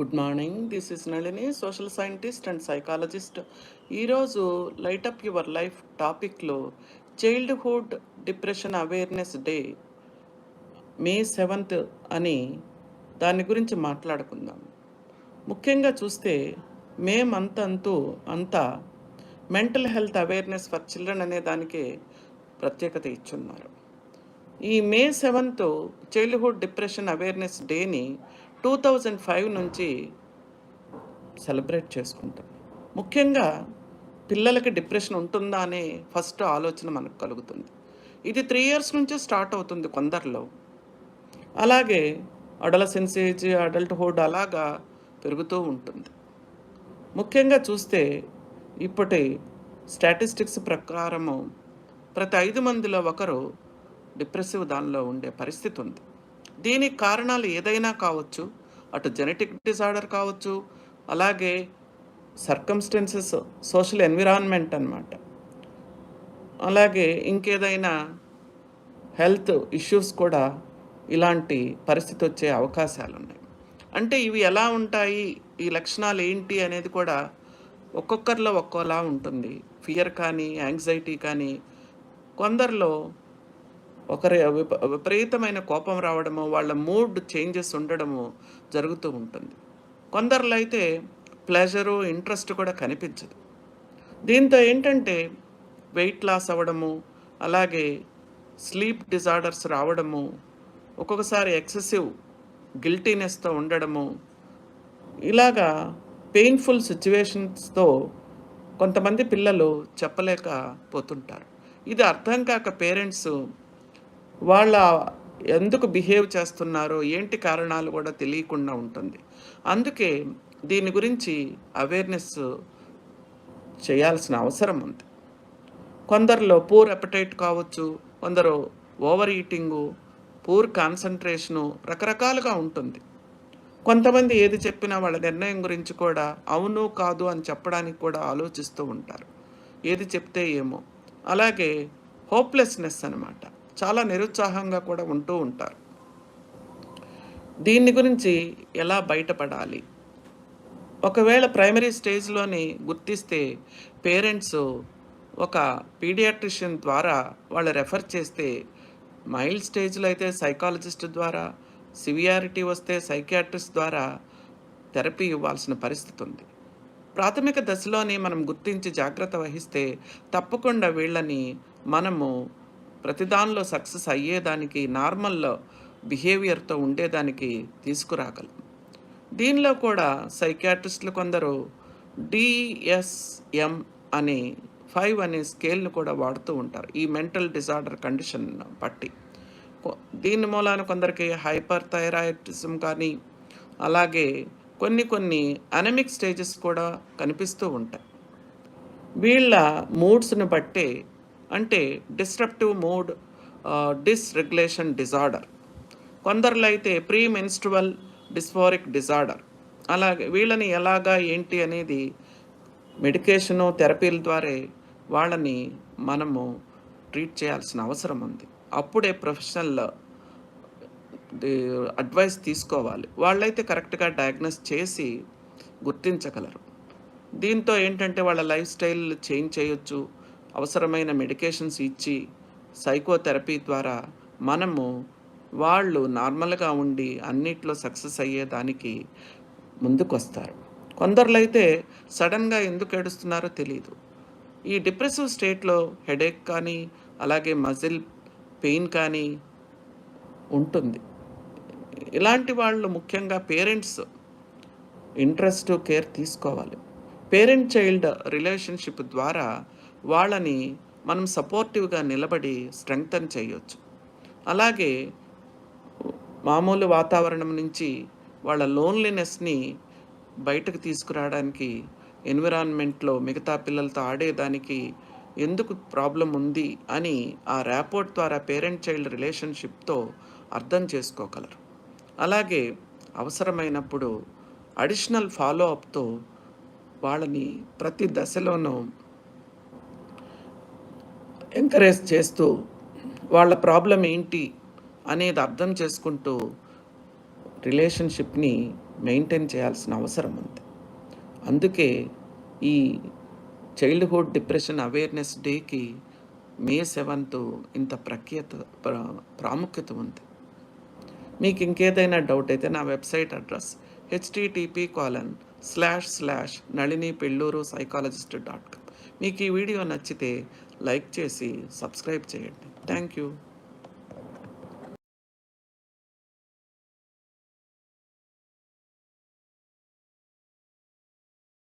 Good morning. This is Nalini social scientist and psychologist. ఈరోజు light up your life టాపిక్లో childhood depression awareness day May seventh అని దాని గురించి మాట్లాడుకుందాం. ముఖ్యంగా చూస్తే మే మంత్ అంతూ అంతా mental health awareness for children అనే దానికే ప్రత్యేకత ఇచ్చున్నారు. ఈ May seventh childhood depression awareness డేని టూ థౌజండ్ ఫైవ్ నుంచి సెలబ్రేట్ చేసుకుంటాం. ముఖ్యంగా పిల్లలకి డిప్రెషన్ ఉంటుందా అనే ఫస్ట్ ఆలోచన మనకు కలుగుతుంది. ఇది త్రీ ఇయర్స్ నుంచే స్టార్ట్ అవుతుంది కొందరిలో. అలాగే అడలసెన్స్ ఏజ్ అడల్ట్హుడ్ అలాగా పెరుగుతూ ఉంటుంది. ముఖ్యంగా చూస్తే ఇప్పటి స్టాటిస్టిక్స్ ప్రకారము ప్రతి ఐదు మందిలో ఒకరు డిప్రెసివ్ దానిలో ఉండే పరిస్థితి ఉంది. దీనికి కారణాలు ఏదైనా కావచ్చు. అటు జెనెటిక్ డిజార్డర్ కావచ్చు. అలాగే సర్కమ్స్టెన్సెస్ సోషల్ ఎన్విరాన్మెంట్ అన్నమాట. అలాగే ఇంకేదైనా హెల్త్ ఇష్యూస్ కూడా ఇలాంటి పరిస్థితి వచ్చే అవకాశాలు ఉన్నాయి అంటే ఇవి ఎలా ఉంటాయి? ఈ లక్షణాలు ఏంటి? అనేది కూడా ఒక్కొక్కరిలో ఒక్కోలా ఉంటుంది. ఫియర్ కానీ యాంగ్జైటీ కానీ కొందరిలో ఒకరి విప విపరీతమైన కోపం రావడము వాళ్ళ మూడ్ చేంజెస్ ఉండడము జరుగుతూ ఉంటుంది. కొందరిలో అయితే ప్లెజరు ఇంట్రెస్ట్ కూడా కనిపించదు. దీంతో ఏంటంటే వెయిట్ లాస్ అవ్వడము అలాగే స్లీప్ డిజార్డర్స్ రావడము ఒక్కొక్కసారి ఎక్సెసివ్ గిల్టీనెస్తో ఉండడము ఇలాగా పెయిన్ఫుల్ సిచ్యువేషన్స్తో కొంతమంది పిల్లలు చెప్పలేకపోతుంటారు ఇది అర్థం కాక పేరెంట్స్ వాళ్ళ ఎందుకు బిహేవ్ చేస్తున్నారో ఏంటి కారణాలు కూడా తెలియకుండా ఉంటుంది. అందుకే దీని గురించి అవేర్నెస్ చేయాల్సిన అవసరం ఉంది. కొందరిలో పూర్ అపటైట్ కావచ్చు కొందరు ఓవర్ ఈటింగు పూర్ కాన్సన్ట్రేషను రకరకాలుగా ఉంటుంది. కొంతమంది ఏది చెప్పినా వాళ్ళ నిర్ణయం గురించి కూడా అవును కాదు అని చెప్పడానికి కూడా ఆలోచిస్తూ ఉంటారు. ఏది చెప్తే ఏమో. అలాగే హోప్లెస్నెస్ అనమాట చాలా నిరుత్సాహంగా కూడా ఉంటూ ఉంటారు. దీని గురించి ఎలా బయటపడాలి? ఒకవేళ ప్రైమరీ స్టేజ్లోని గుర్తిస్తే పేరెంట్స్ ఒక పీడియాట్రిషియన్ ద్వారా వాళ్ళు రెఫర్ చేస్తే మైల్డ్ స్టేజ్లో అయితే సైకాలజిస్ట్ ద్వారా సివియారిటీ వస్తే సైకియాట్రిస్ట్ ద్వారా థెరపీ ఇవ్వాల్సిన పరిస్థితి ఉంది. ప్రాథమిక దశలోనే మనం గుర్తించి జాగ్రత్త వహిస్తే తప్పకుండా వీళ్ళని మనము ప్రతిదానిలో సక్సెస్ అయ్యేదానికి నార్మల్ బిహేవియర్తో ఉండేదానికి తీసుకురాగలం. దీనిలో కూడా సైకాట్రిస్టులు కొందరు డిఎస్ఎం అనే ఫైవ్ అనే స్కేల్ను కూడా వాడుతూ ఉంటారు. ఈ మెంటల్ డిజార్డర్ కండిషన్ బట్టి. దీని మూలాన కొందరికి హైపర్ థైరాయిడిజం కానీ అలాగే కొన్ని కొన్ని అనమిక్ స్టేజెస్ కూడా కనిపిస్తూ ఉంటాయి. వీళ్ళ మూడ్స్ని బట్టే అంటే డిస్ట్రప్టివ్ మూడ్ డిస్రెగ్యులేషన్ డిజార్డర్ కొందరిలో అయితే ప్రీ మెన్స్ట్రువల్ డిస్ఫోరిక్ డిజార్డర్ అలాగే వీళ్ళని ఎలాగా ఏంటి అనేది మెడికేషను థెరపీల ద్వారా వాళ్ళని మనము ట్రీట్ చేయాల్సిన అవసరం ఉంది. అప్పుడే ప్రొఫెషనల్ అడ్వైస్ తీసుకోవాలి. వాళ్ళైతే కరెక్ట్గా డయాగ్నోస్ చేసి గుర్తించగలరు. దీంతో ఏంటంటే వాళ్ళ లైఫ్ స్టైల్ చేంజ్ చేయొచ్చు. అవసరమైన మెడికేషన్స్ ఇచ్చి సైకోథెరపీ ద్వారా మనము వాళ్ళు నార్మల్గా ఉండి అన్నిట్లో సక్సెస్ అయ్యేదానికి ముందుకొస్తారు. కొందరిలో అయితే సడన్గా ఎందుకు ఏడుస్తున్నారో తెలియదు ఈ డిప్రెసివ్ స్టేట్లో హెడేక్ కానీ అలాగే మజిల్ పెయిన్ కానీ ఉంటుంది. ఇలాంటి వాళ్ళు ముఖ్యంగా పేరెంట్స్ ఇంట్రెస్ట్ కేర్ తీసుకోవాలి. పేరెంట్ చైల్డ్ రిలేషన్షిప్ ద్వారా వాళ్ళని మనం సపోర్టివ్గా నిలబడి స్ట్రెంగ్తన్ చేయొచ్చు. అలాగే మామూలు వాతావరణం నుంచి వాళ్ళ లోన్లీనెస్ని బయటకు తీసుకురావడానికి ఎన్విరాన్మెంట్లో మిగతా పిల్లలతో ఆడేదానికి ఎందుకు ప్రాబ్లం ఉంది అని ఆ ర్యాపోర్ట్ ద్వారా పేరెంట్ చైల్డ్ రిలేషన్షిప్తో అర్థం చేసుకోగలరు. అలాగే అవసరమైనప్పుడు అడిషనల్ ఫాలో అప్తో వాళ్ళని ప్రతి దశలోనూ ఎంకరేజ్ చేస్తూ వాళ్ళ ప్రాబ్లం ఏంటి అనేది అర్థం చేసుకుంటూ రిలేషన్షిప్ని మెయింటైన్ చేయాల్సిన అవసరం ఉంది. అందుకే ఈ చైల్డ్హుడ్ డిప్రెషన్ అవేర్నెస్ డేకి మే సెవెంత్ ఇంత ప్రఖ్యత ప్రాముఖ్యత ఉంది. మీకు ఇంకేదైనా డౌట్ అయితే నా website address HTTP colon slash slash Nalini Pelluru psychologist dot com మీకు ఈ వీడియో నచ్చితే లైక్ చేసి సబ్స్క్రైబ్ చేయండి. Thank you.